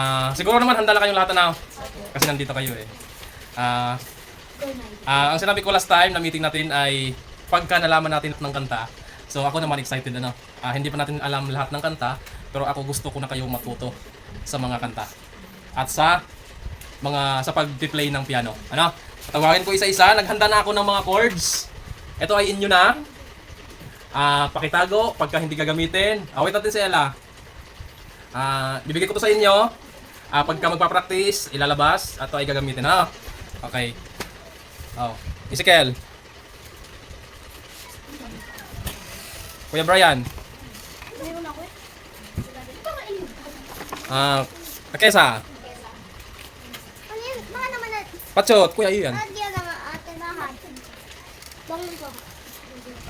Ah, siguro naman handa na kayong lahat na kasi nandito kayo eh. Ah, ah, ang sinabi ko last time na meeting natin ay pagka nalaman natin ng kanta. So ako naman excited ano. Ah, hindi pa natin alam lahat ng kanta, pero ako gusto ko na kayong matuto sa mga kanta. At sa mga sa pag-play ng piano. Ano? Tawagin ko isa-isa, naghanda na ako ng mga chords. Ito ay inyo na. Ah, pakitago pagka hindi gagamitin. Awit natin si Ella. Ah, bibigay ko to sa inyo. Ah, pagka magpa-practice, ilalabas at ay gagamitin ha. Okay. Oh, Ezekiel. Kuya Brian. Ah, Akesa. Yun? Naman na... Patsyot, Kuya. Lahat yan.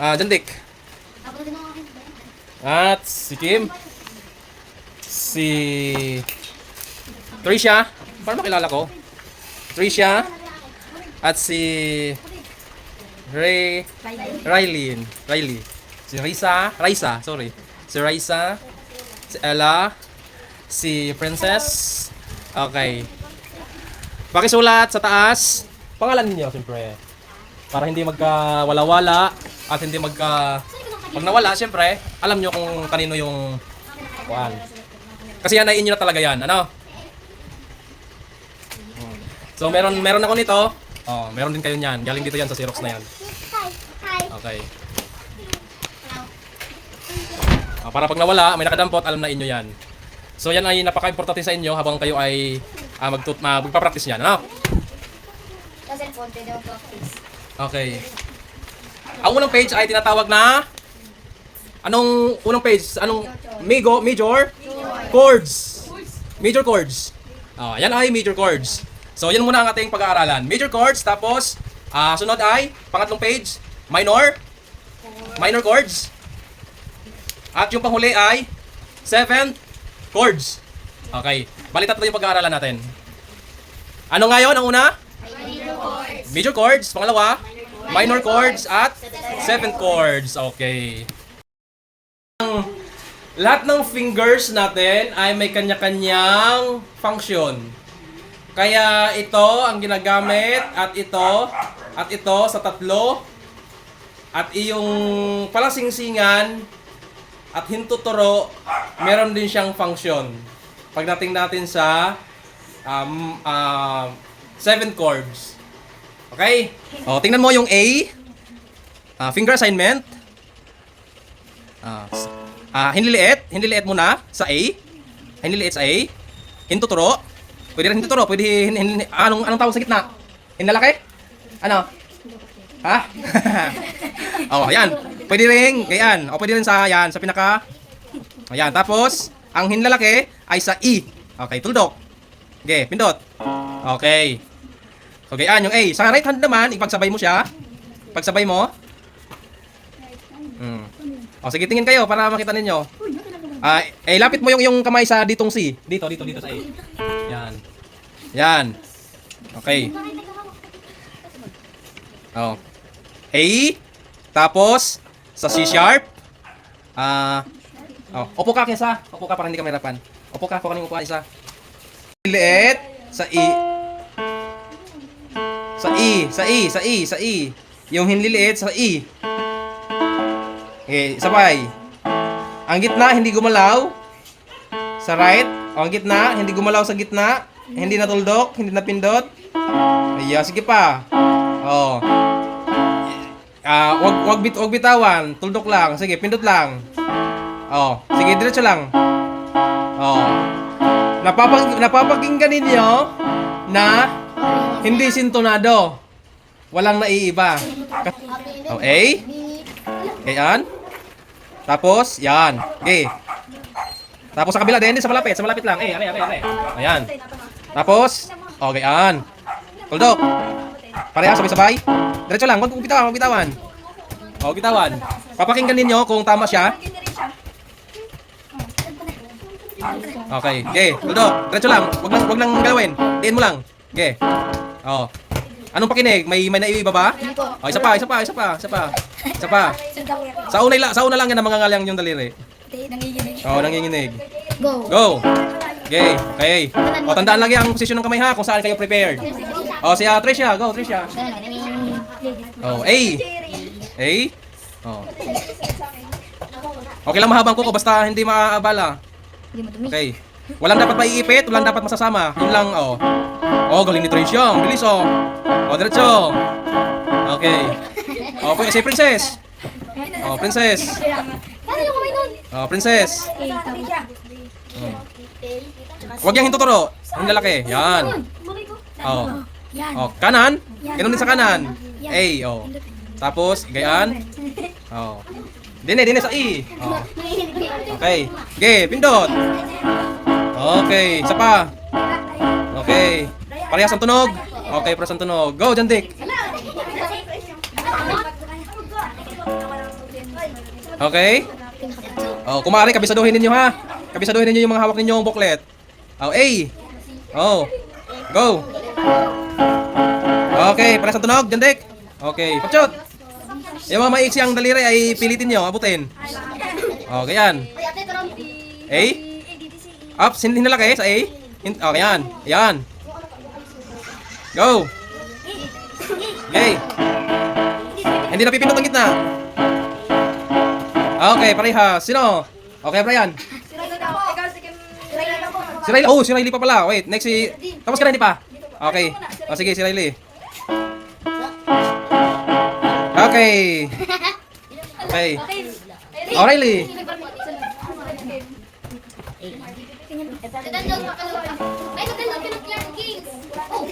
Ah, Jandik. Ang akin. At si Kim. Si Trisha. Paano makilala ko? Trisha. At si Ray Riley. Riley. Si Risa. Raisa, sorry. Si Raisa. Si Ella. Si Princess. Okay. Pakisulat sa taas. Pangalan niyo, siyempre. Para hindi magka-wala-wala at hindi magka... Pag nawala, siyempre, alam nyo kung kanino yung kuan. Kasi yan ay inyo na talaga yan, ano? So meron meron ako nito. Oh, meron din kayo niyan. Galing dito yan sa Xerox na yan. Okay. Ah, para pag nawala, may nakadampot, alam na inyo yan. So yan ay napaka-importante sa inyo habang kayo ay ah, magtut ma magpa-practice niyan, ano? Okay. Ang unang page ay tinatawag na Anong unang page? Anong Migo, major chords. Major chords. Oh, yan ay major chords. So yan muna ang ating pag-aaralan. Major chords tapos ah sunod ay pangatlong page, minor minor chords. At yung panghuli ay seventh chords. Okay. Bali tatlo yung pag-aaralan natin. Ano ngayon ang una? Major chords, pangalawa, minor chords at seventh chords. Okay. Ang lahat ng fingers natin ay may kanya-kanyang function. Kaya ito ang ginagamit at ito at ito sa tatlo at iyong palasingsingan at hintuturo meron din siyang function. Pagdating natin sa um, uh, seven chords. Okay? O, tingnan mo yung A. Ah, finger assignment. S- ah, hinliliit. Hinliliit muna sa A. Hinliliit sa A. Hintuturo. Pwede rin hintuturo. Pwede hin, hin, anong, anong tawag sa gitna? Hinlalaki? Ano? Ha? oh, ayan. Pwede rin, ayan. O, pwede rin sa, ayan, sa pinaka. Ayan, tapos, ang hinlalaki ay sa E. Okay, tuldok. Okay, pindot. Okay. Okay, yan yung A. Sa right hand naman, ipagsabay mo siya. Pagsabay mo. Hmm. O, sige, tingin kayo para makita ninyo. Ah, eh, lapit mo yung yung kamay sa ditong C. Dito, dito, dito sa A. Yan. Okay. Oh. A. Tapos, sa C sharp. Ah, oh, upo ka kesa. Upo ka para hindi ka mahirapan. Upo ka, upo ka ng upuan isa. Liit sa E. Sa E, sa E, sa E, sa E. Yung hinliliit sa E. Okay, sabay. Ang gitna hindi gumalaw. Sa right. O, ang gitna hindi gumalaw sa gitna. Hindi natuldok, hindi napindot. Ayan, sige pa. Oh. Ah, wag wag bit wag bitawan. Tuldok lang. Sige, pindot lang. Oh, sige, diretso lang. Oh. Napapag napapakinggan ninyo na hindi sintonado. Walang naiiba. Oh, A. Ayan. Tapos, yan. Okay. Tapos sa kabila din, sa malapit. Sa malapit lang. Eh, are, are, are. Ayan. Tapos, okay, yan. Tuldok. Pareha, sabay-sabay. Diretso lang, huwag bitawan, huwag bitawan. Oh, bitawan. Papakinggan ninyo kung tama siya. Okay, okay. Tuldok, diretso lang. Huwag lang, huwag lang galawin. Diin mo lang. Okay. Oh. Anong pakinig? May may naiiba ba? Oh, isa pa, isa pa, isa pa, isa pa. Isa pa. Sa una, sa una lang yan ang mga ngalang yung daliri. Nangiginig. Oh, nanginginig. Go. Go. Okay, okay. O, tandaan lagi ang posisyon ng kamay ha, kung saan kayo prepared. O, si uh, Tricia, go, Tricia. Oh, A. A. Oh. Okay lang mahabang kuko, basta hindi maaabala. Okay. Walang dapat maiipit, walang dapat masasama. Yun lang, oh. Oh, galing ni Tricia. Ang bilis, oh. Oh, diretso. Okay. Oh, si Princess. Oh, Princess. Paano yung kamay doon? Oh, Princess. Huwag yung hintuturo. Ang lalaki. Yan. Oh. Yan. Oh, kanan. Ganun din sa kanan. A, oh. Tapos, gayaan. Oh. Dine, dine sa E. Oh. Okay. Okay, pindot. Okay, isa pa. Okay. Parehas ang tunog. Okay, parehas ang tunog. Go, Jandik. Okay? Oh, kung maaari, kabisaduhin ninyo ha. Kabisaduhin ninyo yung mga hawak ninyong booklet. Oh, A. Oh. Go. Okay, parehas ang tunog, Jandik. Okay, pachot. Yung mga maiksi ang daliri ay pilitin nyo, abutin. Okay, yan. A. Up, hindi nalaki sa A. Okay, yan. Yan. Go. Okay. Hindi napipindot ang gitna. Okay, parehas. Sino? Okay, Brian. Si Riley. Oh, si Riley pa pala. Wait, next si... Tapos ka na, hindi pa? Okay. O, sige, si Riley. Okay. Okay. Oh, Riley. Ay, maganda ka ng Clark Kings. Oh.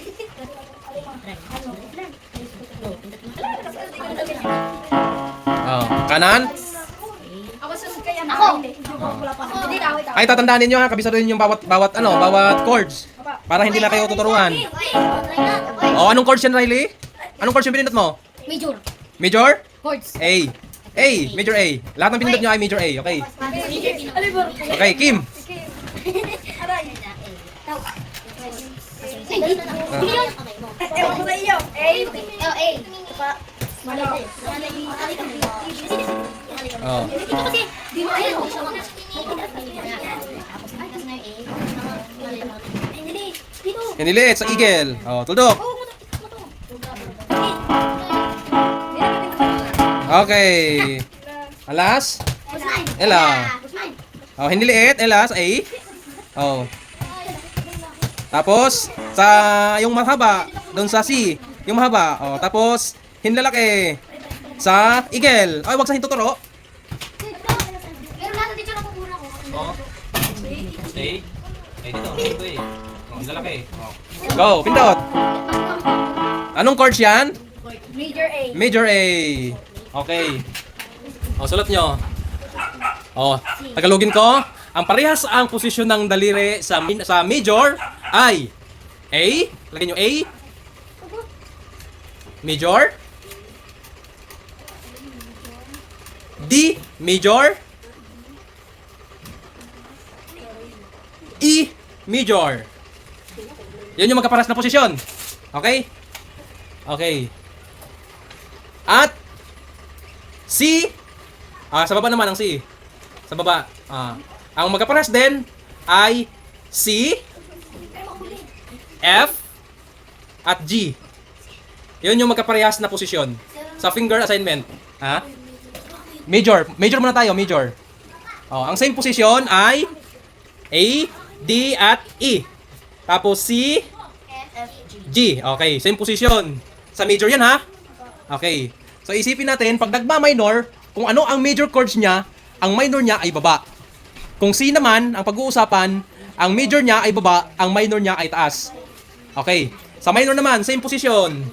Oh, kanan. Ako. Ay, tatandaan ninyo ha, kabisado ninyo yung bawat, bawat, ano, bawat chords. Para hindi na kayo tuturuan. Oh, anong chords yan, Riley? Anong chords yung pinindot mo? Major. Major? Chords. A. A. Major A. Lahat ng pinindot nyo ay major A. Okay. Okay, Kim. L, A. Oh. Dito kasi, di mo ayaw. Kinilit sa eagle. Oh, tuldok. Okay. Alas. Ella. Oh, hindi liit. Ella sa A. Oh. Tapos, sa yung mahaba, doon sa C, yung mahaba. Oh, tapos, hinlalaki. Sa eagle. Ay, wag sa hintuturo. Pero lahat dito na pupuna ko. Oh. Stay. Eh, dito. Dito eh. Oh, lalaki. Oh. Go, pindot. Anong chords yan? Major A. Major A. Okay. O, sulat nyo. O, tagalogin ko. Ang parehas ang posisyon ng daliri sa sa major ay A. Lagyan nyo A. Major. D. Major. E. Major. Yan yung magkaparas na posisyon. Okay? Okay. At C ah sa baba naman ang C. Sa baba. Ah, ang magkaparas din ay C F at G. 'Yun yung magkaparehas na posisyon sa finger assignment. Ha? Major, major muna tayo, major. Oh, ang same position ay A, D at E. Tapos C, G. Okay, same position. Sa major yan ha. Okay. So isipin natin, pag nagma-minor, kung ano ang major chords niya, ang minor niya ay baba. Kung C naman, ang pag-uusapan, ang major niya ay baba, ang minor niya ay taas. Okay. Sa minor naman, same position.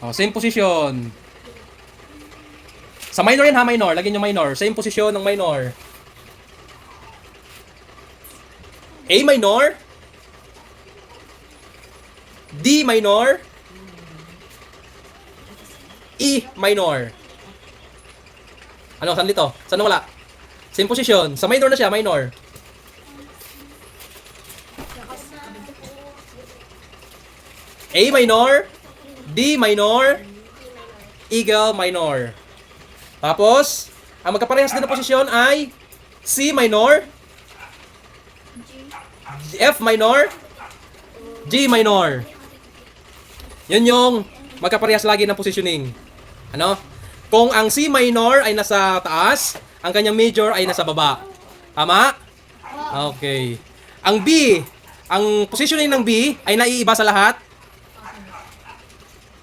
Oh, same position. Sa minor yan ha, minor. Lagyan nyo minor. Same position ng minor. A minor, D minor, E minor. Ano, saan dito? Saan wala? Same position. Sa minor na siya, minor. A minor, D minor, Eagle minor. Tapos, ang magkaparehas din na posisyon ay C minor, F minor, G minor. Yun yung magkaparehas lagi ng positioning. Ano? Kung ang C minor ay nasa taas, ang kanyang major ay nasa baba. Tama? Okay. Ang B, ang positioning ng B ay naiiba sa lahat.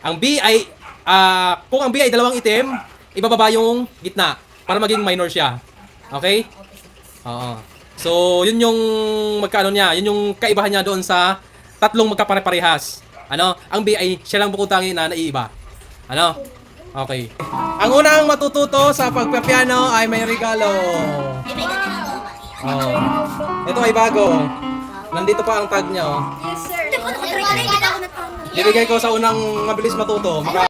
Ang B ay, ah, kung ang B ay dalawang itim, ibababa yung gitna para maging minor siya. Okay? Oo. So, yun yung magkaano niya, yun yung kaibahan niya doon sa tatlong magkapare-parehas. Ano? Ang B ay siya lang bukod tangi na naiiba. Ano? Okay. Ang unang matututo sa pagpapiano ay may regalo. Oh. Ito ay bago. Nandito pa ang tag niya. Oh. Yes, sir. Bibigay ko sa unang mabilis matuto. Maka